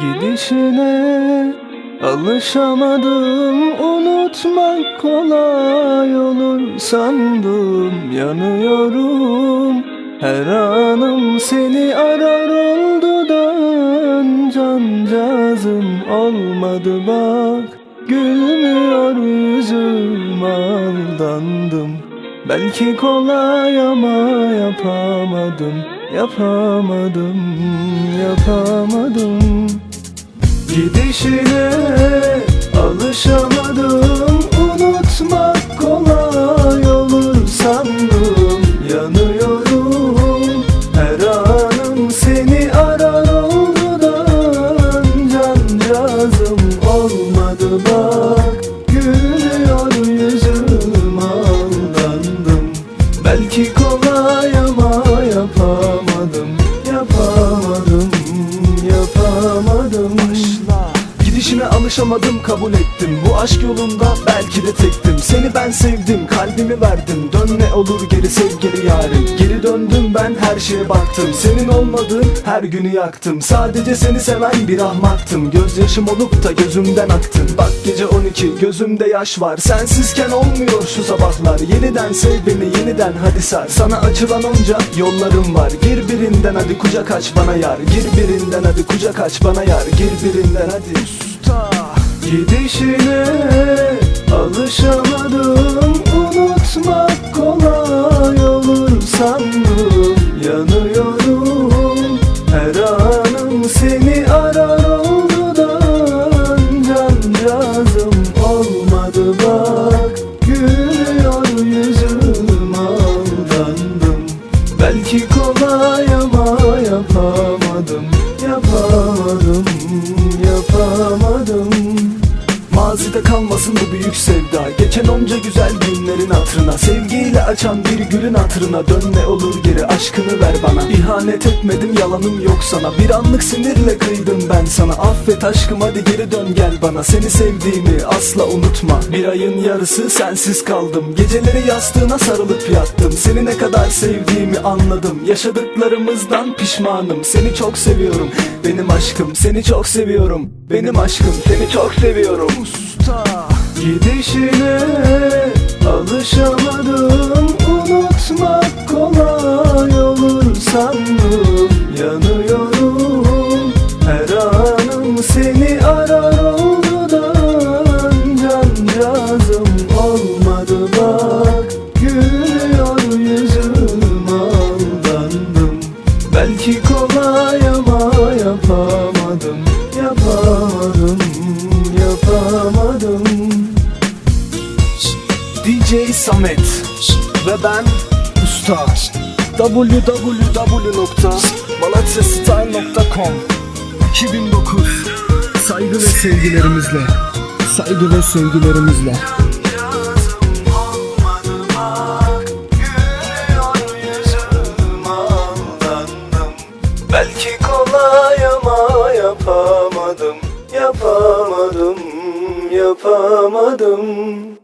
Gidişine alışamadım Unutmak kolay olur sandım. Yanıyorum her anım seni arar oldu dön. Cancağızım olmadı bak Gülmüyor yüzüm aldandım. Belki kolay ama yapamadım Yapamadım, yapamadım. Gidişine alışamadım. Unutmak kolay olur sandım. Yanıyorum. Her anım seni arar olmadan. Cancağızım olmadı bak. Gülüyor yüzüm aldandım. Belki kolay ama yapamadım alışamadım kabul ettim. Bu aşk yolunda belki de tektim. Seni ben sevdim kalbimi verdim Dön ne olur geri sevgili yarim. Geri döndüm ben her şeye baktım. Senin olmadığın her günü yaktım. Sadece seni seven bir ahmaktım. Gözyaşım olup da gözümden aktın. Bak gece 12 gözümde yaş var. Sensizken olmuyor şu sabahlar. Yeniden sev beni yeniden hadi sar. Sana açılan onca yollarım var. Gir birinden hadi kucak aç bana yar. Gir birinden hadi kucak aç bana yar. Gir birinden hadi Gidişine alışamadım. Unutmak kolay olur sandım Yanıyorum. Her anım seni arar olmadan. Cancağızım olmadı bak. Gülüyor yüzüm aldandım. Belki kolay ama yapamadım. Yapamadım, yapamadım Mazide kalmasın bu büyük sevda. Geçen onca güzel günlerin hatırına Sevgiyle açan bir gülün hatırına Dön ne olur geri aşkını ver bana. İhanet etmedim yalanım yok sana. Bir anlık sinirle kıydım ben sana. Affet aşkım hadi geri dön gel bana. Seni sevdiğimi asla unutma. Bir ayın yarısı sensiz kaldım. Geceleri yastığına sarılıp yattım. Seni ne kadar sevdiğimi anladım. Yaşadıklarımızdan pişmanım. Seni çok seviyorum. Benim aşkım Seni çok seviyorum. Benim aşkım Seni çok seviyorum usta. Gidişine alışamadım. Unutmak kolay olur sandım Yanıyorum. Her anım seni arar olmadan. Cancağızım olmadı bak. Gülüyor yüzüm aldandım. Belki kolay ama yapamadım Yapamadım, yapamadım DJ Samet ve ben Usta. Www.malatyastyle.com 2009 Saygı ve sevgilerimizle. Saygı ve sevgilerimizle. Belki kolay ama yapamadım Yapamadım, yapamadım